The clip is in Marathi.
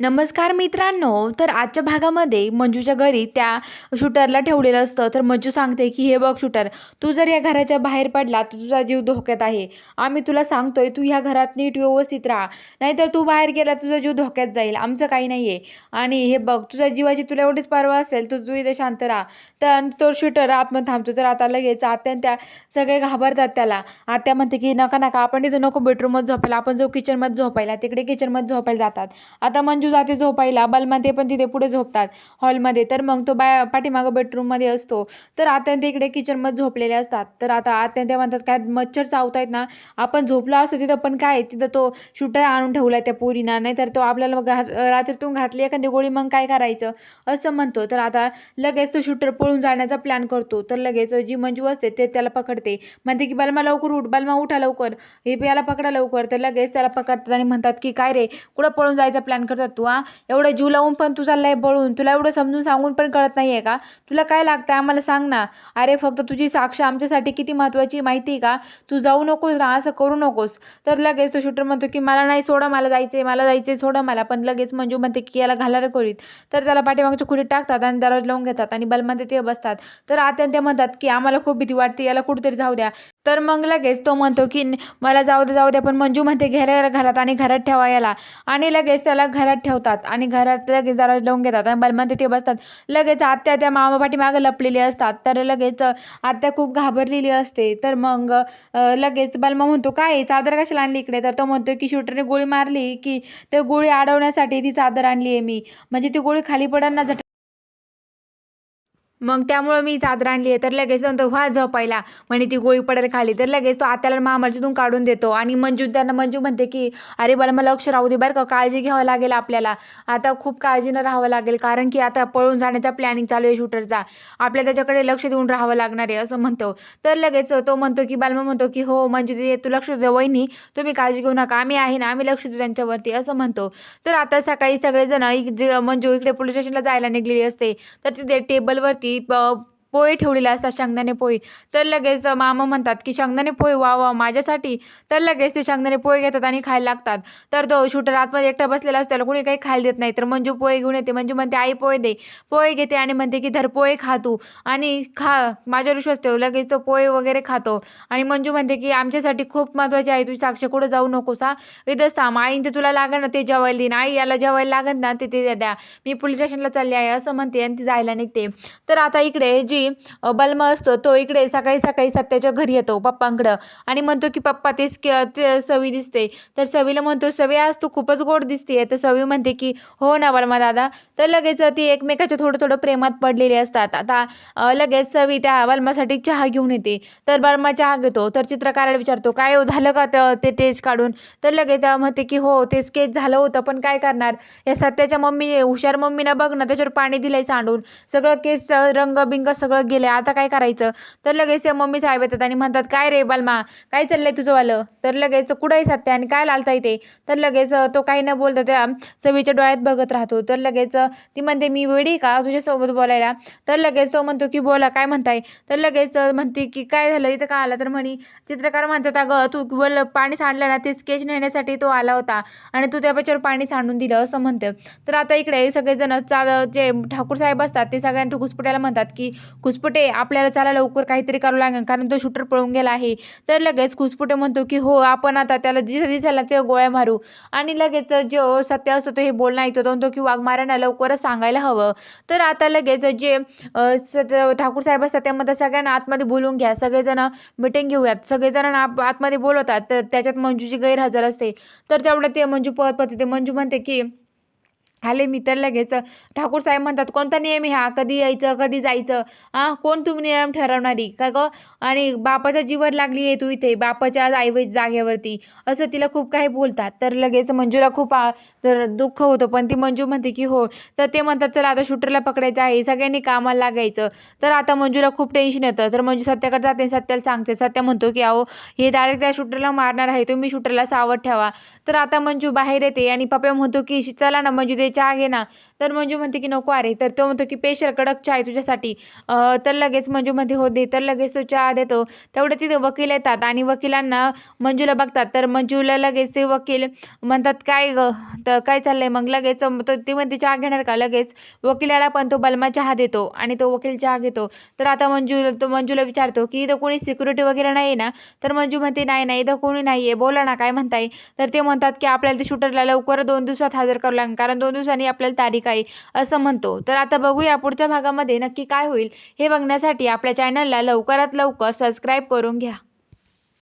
नमस्कार मित्रांनो तर आजच्या भागामध्ये मंजूच्या घरी त्या शूटरला ठेवलेलं असतं. तर मंजू सांगते की हे बघ शूटर तू जर या घराच्या बाहेर पडला तर तुझा जीव धोक्यात आहे. आम्ही तुला सांगतोय तू ह्या घरात नीट व्यवस्थित राहा. नाहीतर तू बाहेर गेला तुझा जीव धोक्यात जाईल. आमचं काही नाही आहे आणि हे बघ तुझ्या जीवाची तुला एवढीच पर्वा असेल तर तू इथे शांत राहा. तर तो शूटर आतमध्ये थांबतो. तर आता लगेच आत्या त्या सगळे घाबरतात त्याला. आत्या म्हणते की नका नका आपण इथं नको बेडरूममध्ये झोपायला. आपण जो किचनमध्ये झोपायला तिकडे किचनमध्ये झोपायला जातात. आता मंजू जाते झोपायला बलमा ते पण तिथे पुढे झोपतात हॉलमध्ये. तर मग तो बा पाठीमागं बेडरूममध्ये असतो. तर आता इकडे किचनमध्ये झोपलेले असतात. तर आता आत्या म्हणतात काय मच्छर चावतायत ना? आपण झोपलो असतो तिथं पण काय? तिथं तो शूटर आणून ठेवला त्या पोरीना. नाही तर तो आपल्याला घा रात्रीतून घातली एखादी गोळी मग काय करायचं? असं म्हणतो. तर आता लगेच तो शूटर पळून जाण्याचा प्लॅन करतो. तर लगेच जी मंजू असते ते त्याला पकडते. म्हणते की बलमा लवकर उठ. बलमा उठा लवकर. हे याला पकडा लवकर. तर लगेच त्याला पकडतात आणि म्हणतात की काय रे? कुठं पळून जायचा प्लॅन करतात? तू हा? एवढं जीव लावून पण तू चाललाय बळून. तुला एवढं समजून सांगून पण कळत नाही आहे का? तुला काय लागतं आम्हाला सांग ना. अरे फक्त तुझी साक्ष आमच्यासाठी किती महत्त्वाची माहिती आहे का? तू जाऊ नकोस ना असं करू नकोस. तर लगेच तो शूटर म्हणतो की मला नाही सोडा मला जायचं आहे मला जायचं आहे सोडा मला. पण लगेच मंजू म्हणते की याला घालायला खोलीत. तर त्याला पाठीमागच्या खोलीत टाकतात आणि दरवाज लावून घेतात आणि बलमध्ये ते बसतात. तर आता ते म्हणतात की आम्हाला खूप भीती वाटते याला कुठेतरी जाऊ द्या. तर मग लगेच तो म्हणतो की मला जाऊ दे जाऊ द्या. पण मंजू म्हणते घ्यायला घरात आणि घरात ठेवा याला. आणि लगेच त्याला घरात ठेवतात आणि घरात लगेच दरवाजा लावून घेतात आणि बलमान ते बसतात. लगेच आत्या त्या मामा पाठीमागं लपलेली असतात. तर लगेच आत्या खूप घाबरलेली असते. तर मग लगेच बलमा म्हणतो काय चादर कशाला आणली इकडे? तर तो म्हणतो की शूटरने गोळी मारली की ते गोळी अडवण्यासाठी ती चादर आणली आहे मी. म्हणजे ती गोळी खाली पडणार ना झट मग त्यामुळं मी चादर आणली आहे. तर लगेच म्हणतो व्हा झोपायला. म्हणे ती गोळी पडेल खाली. तर लगेच तो आत्याला मामाला तिथून काढून देतो. आणि मंजू त्यांना मंजू म्हणते की अरे बाला मला लक्ष राहू दे बरं का काळजी घ्यावं लागेल आपल्याला. आता खूप काळजीनं राहावं लागेल कारण की आता पळून जाण्याचा प्लॅनिंग चालू आहे शूटरचा. आपल्या त्याच्याकडे लक्ष देऊन राहावं लागणार आहे असं म्हणतो. तर लगेच तो म्हणतो की बालमा म्हणतो की हो मंजू दे तू लक्ष दे वहिनी. तुम्ही काळजी घेऊ नका. आम्ही आहे ना आम्ही लक्ष देऊ त्यांच्यावरती असं म्हणतो. तर आता सकाळी सगळेजण इक- जे मंजू इकडे पोलीस स्टेशनला जायला निघलेली असते. तर तिथे टेबलवरती tipo पोहे ठेवलेले असतात शेंगदाणे पोहे. तर लगेच मामा म्हणतात की शेंगदाणे पोहे वा वा माझ्यासाठी. तर लगेच ते शेंगदाणे पोहे घेतात आणि खायला लागतात. तर तो शूटर आतमध्ये एकटा बसलेला असतो त्याला कोणी काही खायला देत नाही. तर मंजू पोहे घेऊन येते. मंजू म्हणते आई पोहे दे. पोहे घेते आणि म्हणते की धर पोहे खा तू. आणि खा माझ्यावर विश्वास ठेव लगेच तो पोहे वगैरे खातो. आणि मंजू म्हणते की आमच्यासाठी खूप महत्त्वाची आहे तुझी साक्ष कुठं जाऊ नकोस हा? इथंच थांब. आईन ते तुला लागेल ना ते जेवायला देईन. आई याला जेवायला लागेल ना ते ते द्या. मी पोलीस स्टेशनला चालले आहे असं म्हणते आणि ती जायला निघते. तर आता इकडे जी अ, बलमा असतो तो इकडे सकाळी सकाळी सत्याच्या घरी येतो पप्पांकडं. आणि म्हणतो की पप्पा तेच ते सवी दिसते. तर सवीला म्हणतो सवी आज तू खूपच गोड दिसते तर सवी म्हणते की हो ना बलमा दादा. तर लगेच ती एकमेकाच्या थोडं थोडं प्रेमात पडलेली असतात. आता लगेच सवी त्या बलमासाठी चहा घेऊन येते. तर बलमा चहा घेतो. तर चित्रकाराला विचारतो काय हो झालं का ते टेस्ट काढून? तर लगेच म्हणते की हो ते स्केच झालं होतं पण काय करणार? या सत्याच्या मम्मी हुशार मम्मीनं बघ ना त्याच्यावर पाणी दिलंय सांडून. सगळं केस रंग बिंग सगळं गेले आता काय करायचं? तर लगेच त्या मम्मी साहेब येतात आणि म्हणतात काय रे बालमा काय चाललंय तुझं वालं तर लगेच कुठंही सत्य आणि काय लालता येते तर लगेच तो काही न बोलता त्या सवीच्या डोळ्यात बघत राहतो. तर लगेच ती म्हणते मी वेडी का तुझ्यासोबत बोलायला? तर लगेच तो म्हणतो की बोला काय म्हणताय? तर लगेच म्हणते की काय झालं? इथं का आला? तर म्हणे चित्रकार म्हणतात अगं तू बोल पाणी सांडलं ना ते स्केच नेण्यासाठी तो आला होता आणि तू त्या त्याच्यावर पाणी सांडून दिलं असं म्हणतं. तर आता इकडे सगळेजण चा जे ठाकूर साहेब असतात ते सगळ्यांना घुसपट्याला म्हणतात की घुसपुटे आपल्याला चला लवकर काहीतरी करावं लागेल कारण तो शूटर पळून गेला आहे. तर लगेच घुसपुटे म्हणतो की हो आपण आता त्याला जिथं दिसायला ते गोळ्या मारू. आणि लगेच जो सत्य असतो तो हे बोलणं ऐकतो तो म्हणतो की वाघमाऱ्यांना लवकरच सांगायला हवं. तर आता लगेच जे ठाकूर साहेब असतात त्यामध्ये सगळ्यांना आतमध्ये बोलून घ्या. सगळेजण मिटिंग घेऊयात. सगळेजण आतमध्ये बोलवतात. तर त्याच्यात मंजूची गैरहजर असते. तर तेवढं ते मंजू पळत पळते ते मंजू म्हणते की आले मी तर लगेच. ठाकूर साहेब म्हणतात कोणता नियम आहे हा? कधी यायचं कधी जायचं? हां कोण तुम्ही नियम ठरवणारी? का गं? आणि बापाच्या जीवर लागली आहे तू इथे बापाच्या ऐवज जागेवरती. असं तिला खूप काही बोलतात. तर लगेच मंजूला खूप आ- तर दुःख होतं. पण ती मंजू म्हणते की हो. तर ते म्हणतात चला आता शूटरला पकडायचं आहे. सगळ्यांनी कामाला लागायचं. तर आता मंजूला खूप टेन्शन येतं. तर मंजू सत्याकडे जाते सत्याला सांगते. सत्य म्हणतो की अहो हे डायरेक्ट त्या शूटरला मारणार आहे. तुम्ही शूटरला सावध ठेवा. तर आता मंजू बाहेर येते आणि पप्पा म्हणतो की चला ना मंजू ते दे चहा घे ना. तर मंजू म्हणते की नको अरे. तर तो म्हणतो की स्पेशल कडक चहा आहे तुझ्यासाठी. तर लगेच मंजू म्हणते हो दे. तर लगेच तो चहा देतो. तेवढे तिथे वकील येतात आणि वकिलांना मंजूला बघतात. तर मंजूला लगेच ते वकील म्हणतात काय ग? तर काय चाललंय? मग लगेच तो ती म्हणते चहा घेणार का? लगेच वकिलाला पण तो बलमा चहा देतो आणि तो वकील चहा घेतो. तर आता मंजू तो मंजूला विचारतो की इथं कोणी सिक्युरिटी वगैरे नाही आहे ना? तर मंजू म्हणते नाही नाही इथं कोणी नाही आहे बोला ना काय म्हणताय? तर ते म्हणतात की आपल्याला ते शूटरला लवकर दोन दिवसात हजर करावं लागेल. कारण दोन दिवसांनी आपल्याला तारीख आहे असं म्हणतो. तर आता बघूया पुढच्या भागामध्ये नक्की काय होईल हे बघण्यासाठी आपल्या चॅनलला लवकरात लवकर सबस्क्राईब करून घ्या.